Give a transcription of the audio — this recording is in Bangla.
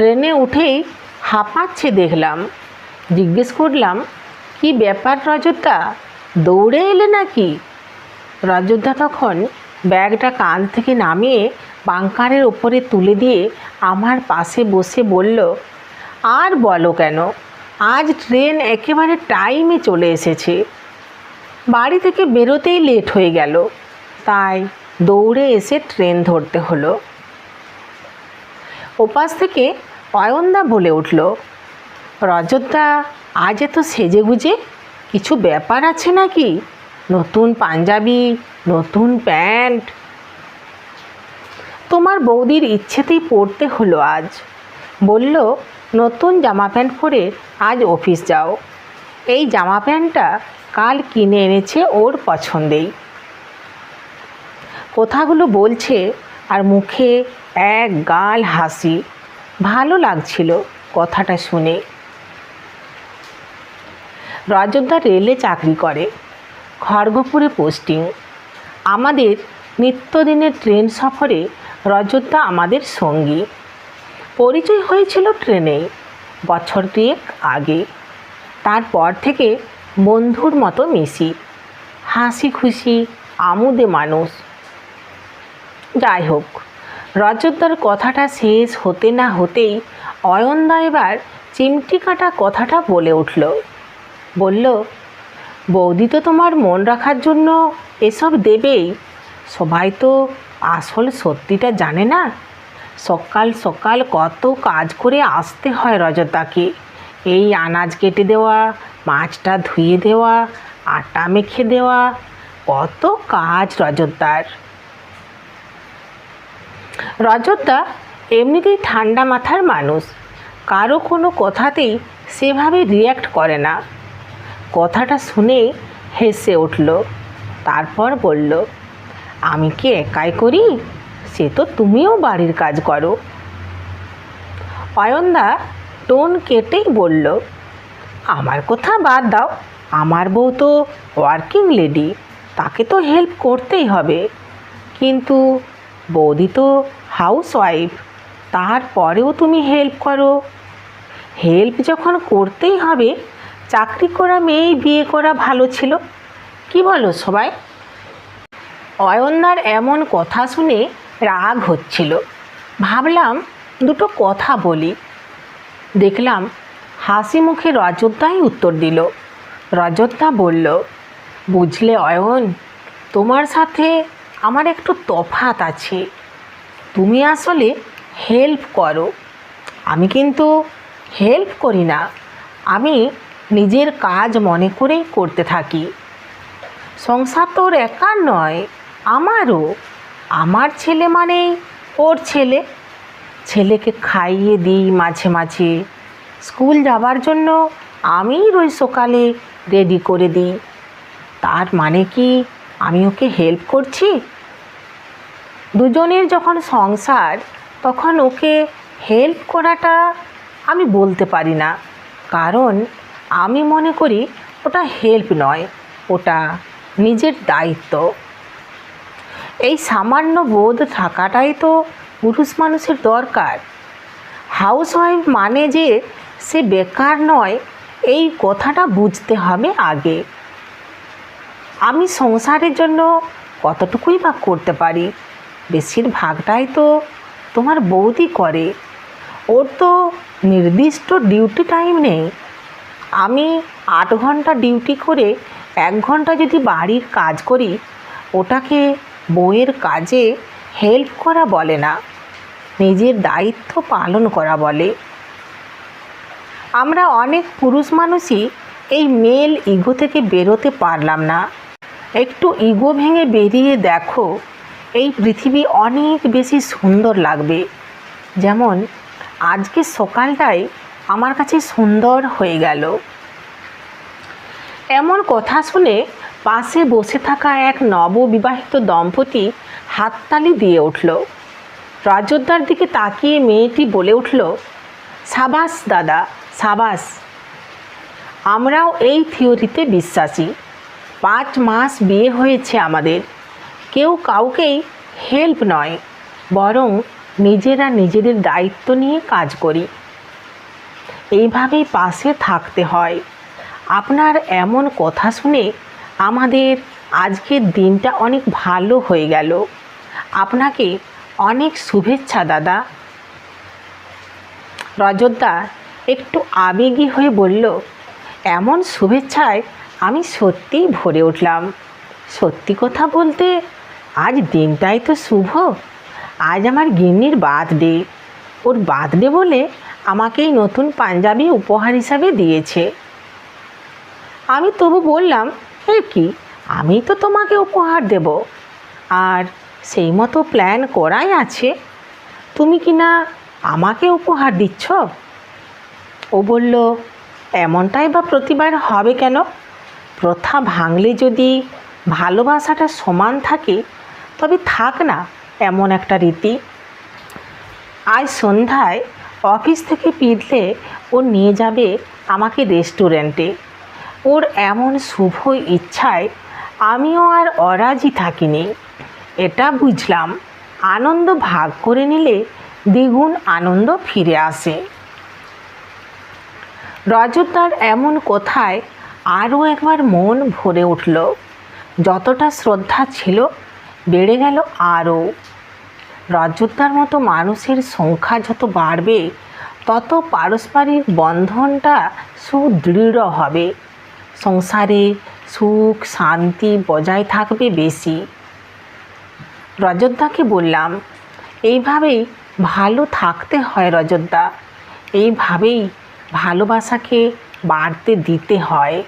ট্রেনে উঠেই হাঁপাচ্ছে দেখলাম। জিজ্ঞেস করলাম, কি ব্যাপার রজতদা দৌড়ে এলে নাকি? রজতদা তখন ব্যাগটা কান থেকে নামিয়ে বাংকারের ওপরে তুলে দিয়ে আমার পাশে বসে বলল, আর বলো কেন? আজ ট্রেন একেবারে টাইমে চলে এসেছে। বাড়ি থেকে বেরোতেই লেট হয়ে গেল। তাই দৌড়ে এসে ট্রেন ধরতে হলো। ওপাশ থেকে অয়নদা বলে উঠল রজতদা আজ এত সেজে গুজে? কিছু ব্যাপার আছে নাকি? নতুন পাঞ্জাবি, নতুন প্যান্ট? তোমার বৌদির ইচ্ছেতেই পড়তে হলো আজ। বলল, নতুন জামা প্যান্ট পরে আজ অফিস যাও। এই জামা প্যান্টটা কাল কিনে এনেছে ওর পছন্দেই। কথাগুলো বলছে আর মুখে এক গাল হাসি। ভালো লাগছিল কথাটা শুনে। রজতদা রেলে চাকরি করে, খড়গপুরে পোস্টিং। আমাদের নিত্যদিনের ট্রেন সফরে রজতদা আমাদের সঙ্গী। পরিচয় হয়েছিল ট্রেনেই, বছর দুয়েক আগে। তারপর থেকে বন্ধুর মতো মিশি। হাসি খুশি, আমোদে মানুষ। যাই হোক রজতদার কথাটা শেষ হতে না হতেই অয়নদা এবার চিমটি কাটা কথাটা বলে উঠল। বলল, বৌদি তো তোমার মন রাখার জন্য এসব দেবেই। সবাই তো আসল সত্যিটা জানে না। সকাল সকাল কত কাজ করে আসতে হয় রজতাকে এই আনাজ কেটে দেওয়া, মাছটা ধুয়ে দেওয়া, আটা মেখে দেওয়া, কত কাজ রজতদার রজতদা এমনিতেই ঠান্ডা মাথার মানুষ। কারও কোনো কথাতেই সেভাবে রিয়্যাক্ট করে না। কথাটা শুনে হেসে উঠল, তারপর বলল, আমি কি একাই করি? সে তো তুমিও বাড়ির কাজ করো। অয়নদা টোন কেটেই বলল, আমার কথা বাদ দাও, আমার বউ তো ওয়ার্কিং লেডি তাকে তো হেল্প করতেই হবে। কিন্তু বৌদি তো হাউস ওয়াইফ তারপরেও তুমি হেল্প করো। হেল্প যখন করতেই হবে, চাকরি করা মেয়েই বিয়ে করা ভালো ছিল। কি বলো সবাই? অয়নদার এমন কথা শুনে রাগ হচ্ছিল। ভাবলাম দুটো কথা বলি। দেখলাম হাসি মুখে রজতদাই উত্তর দিল। রজতদা বলল, বুঝলে অয়ন, তোমার সাথে আমার একটু তফাত আছে। তুমি আসলে হেল্প করো। আমি কিন্তু হেল্প করি না। আমি নিজের কাজ মনে করেই করতে থাকি। সংসার তোর একার নয়, আমারও। আমার ছেলে মানেই ওর ছেলে। ছেলেকে খাইয়ে দিই মাঝে মাঝে। স্কুল যাবার জন্য আমিই রোজ সকালে রেডি করে দিই। তার মানে কি? আমি ওকে হেল্প করছি। দুজনের যখন সংসার, তখন ওকে হেল্প করাটা আমি বলতে পারি না। কারণ আমি মনে করি ওটা হেল্প নয়, ওটা নিজের দায়িত্ব। এই সামান্য বোধ থাকাটাই তো পুরুষ মানুষের দরকার। হাউস ওয়াইফ মানে যে সে বেকার নয়, এই কথাটা বুঝতে হবে আগে। আমি সংসারের জন্য কতটুকুই বা করতে পারি? বেশিরভাগটাই তো তোমার বৌদি করে। ওর তো নির্দিষ্ট ডিউটি টাইম নেই। আমি আট ঘণ্টা ডিউটি করে এক ঘণ্টা যদি বাড়ির কাজ করি, ওটাকে বউয়ের কাজে হেল্প করা বলে না, নিজের দায়িত্ব পালন করা বলে। আমরা অনেক পুরুষ মানুষই এই মেল ইগো থেকে বেরোতে পারলাম না। একটু ইগো ভেঙে বেরিয়ে দেখো, এই পৃথিবী অনেক বেশি সুন্দর লাগবে। যেমন আজকে সকালটাই আমার কাছে সুন্দর হয়ে গেল। এমন কথা শুনে পাশে বসে থাকা এক নববিবাহিত দম্পতি হাততালি দিয়ে উঠল। রাজোদ্দার দিকে তাকিয়ে মেয়েটি বলে উঠল, সাবাস দাদা, সাবাস। আমরাও এই থিওরিতে বিশ্বাসী। পাঁচ মাস বিয়ে হয়েছে আমাদের। কেউ কাউকেই হেল্প নয়, বরং নিজেরা নিজেদের দায়িত্ব নিয়ে কাজ করি। এইভাবেই পাশে থাকতে হয়। আপনার এমন কথা শুনে আমাদের আজকের দিনটা অনেক ভালো হয়ে গেল। আপনাকে অনেক শুভেচ্ছা, দাদা। রজতদা একটু আবেগী হয়ে বলল, এমন শুভেচ্ছায় আমি সত্যিই ভরে উঠলাম। সত্যি কথা বলতে, আজ দিনটাই তো শুভ। আজ আমার গিন্নির বার্থডে। ওর বার্থডে বলে আমাকে এই নতুন পাঞ্জাবি উপহার হিসাবে দিয়েছে। আমি তবু বললাম এ কি? আমি তো তোমাকে উপহার দেব। আর সেই মতো প্ল্যান করাই আছে। তুমি কি না আমাকে উপহার দিচ্ছ? ও বলল, এমনটাই বা প্রতিবার হবে কেন? প্রথা ভাঙলে যদি ভালোবাসাটা সমান থাকে, তবে থাক না এমন একটা রীতি। আজ সন্ধ্যায় অফিস থেকে ফিরলে ও নিয়ে যাবে আমাকে রেস্টুরেন্টে। ওর এমন শুভ ইচ্ছায় আমিও আর অরাজি থাকিনি। এটা বুঝলাম, আনন্দ ভাগ করে নিলে দ্বিগুণ আনন্দ ফিরে আসে। রজতার এমন কথায় আরও একবার মন ভরে উঠল। যতটা শ্রদ্ধা ছিল, বেড়ে গেল আরও। রজতার মতো মানুষের সংখ্যা যত বাড়বে, তত পারস্পরিক বন্ধনটা সুদৃঢ় হবে। সংসারে সুখ, শান্তি বজায় থাকবে বেশি। রজতদাকে বললাম, এইভাবেই ভালো থাকতে হয় রজতদা এইভাবেই ভালোবাসাকে বাড়তে দিতে হয়।